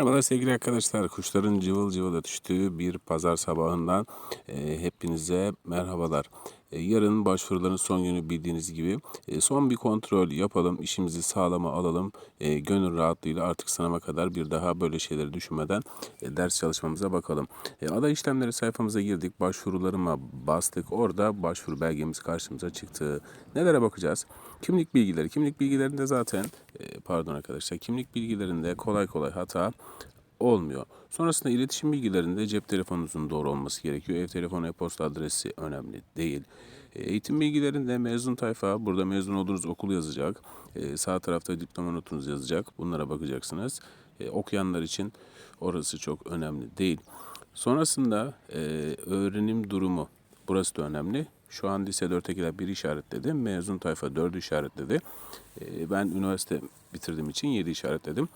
Merhabalar sevgili arkadaşlar. Kuşların cıvıl cıvıl ötüştüğü bir pazar sabahından e, hepinize merhabalar. E, yarın başvuruların son günü bildiğiniz gibi e, son bir kontrol yapalım, işimizi sağlama alalım. E, gönül rahatlığıyla artık sınava kadar bir daha böyle şeyleri düşünmeden ders çalışmamıza bakalım. Aday işlemleri sayfamıza girdik, başvurularıma bastık. Orada başvuru belgemiz karşımıza çıktı. Nelere bakacağız? Kimlik bilgileri. Kimlik bilgilerinde zaten pardon arkadaşlar kimlik bilgilerinde kolay kolay hata olmuyor. Sonrasında iletişim bilgilerinde cep telefonunuzun doğru olması gerekiyor. Ev telefonu, e-posta adresi önemli değil. E, Eğitim bilgilerinde mezun tayfa, burada mezun olduğunuz okul yazacak. E, Sağ tarafta diploma notunuz yazacak. Bunlara bakacaksınız. E, Okuyanlar için orası çok önemli değil. Sonrasında e, öğrenim durumu. Burası da önemli. Şu an lise 4'tekiler bir işaretledi. Mezun tayfa 4'ü işaretledi. Ben üniversite bitirdiğim için 7 işaretledim.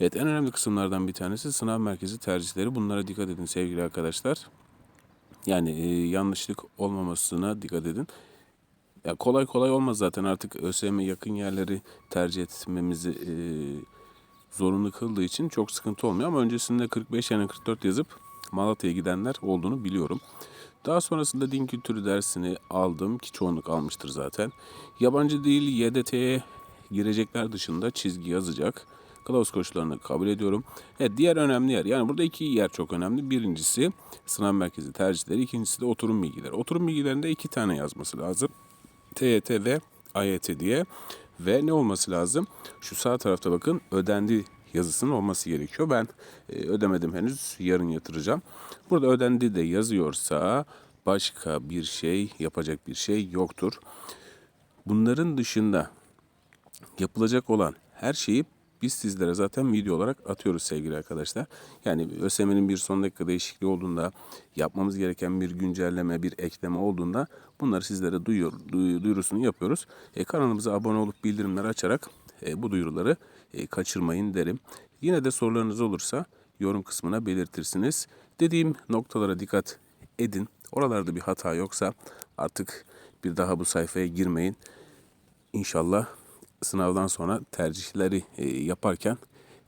Evet en önemli kısımlardan bir tanesi sınav merkezi tercihleri. Bunlara dikkat edin sevgili arkadaşlar. Yani e, yanlışlık olmamasına dikkat edin. Ya kolay kolay olmaz zaten artık ÖSYM yakın yerleri tercih etmemizi e, zorunlu kıldığı için çok sıkıntı olmuyor. Ama öncesinde 45 yani 44 yazıp Malatya'ya gidenler olduğunu biliyorum. Daha sonrasında din kültürü dersini aldım ki çoğunluk almıştır zaten. Yabancı dil YDT'ye girecekler dışında çizgi yazacak. Kılavuz koşullarını kabul ediyorum. Evet diğer önemli yer yani burada iki yer çok önemli. Birincisi sınav merkezi tercihleri. ikincisi de oturum bilgileri. Oturum bilgilerinde iki tane yazması lazım. TYT ve AYT diye. Ve ne olması lazım? Şu sağ tarafta bakın ödendi yazısının olması gerekiyor. Ben e, ödemedim henüz. Yarın yatıracağım. Burada ödendi de yazıyorsa başka bir şey yapacak bir şey yoktur. Bunların dışında yapılacak olan her şeyi biz sizlere zaten video olarak atıyoruz sevgili arkadaşlar. Yani ÖSYM'nin bir son dakika değişikliği olduğunda, yapmamız gereken bir güncelleme, bir ekleme olduğunda bunları sizlere duyuyor, duy- duyurusunu yapıyoruz. E, kanalımıza abone olup bildirimleri açarak e, bu duyuruları e, kaçırmayın derim. Yine de sorularınız olursa yorum kısmına belirtirsiniz. Dediğim noktalara dikkat edin. Oralarda bir hata yoksa artık bir daha bu sayfaya girmeyin. İnşallah sınavdan sonra tercihleri e, yaparken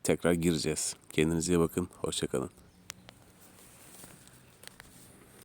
tekrar gireceğiz. Kendinize iyi bakın. Hoşçakalın.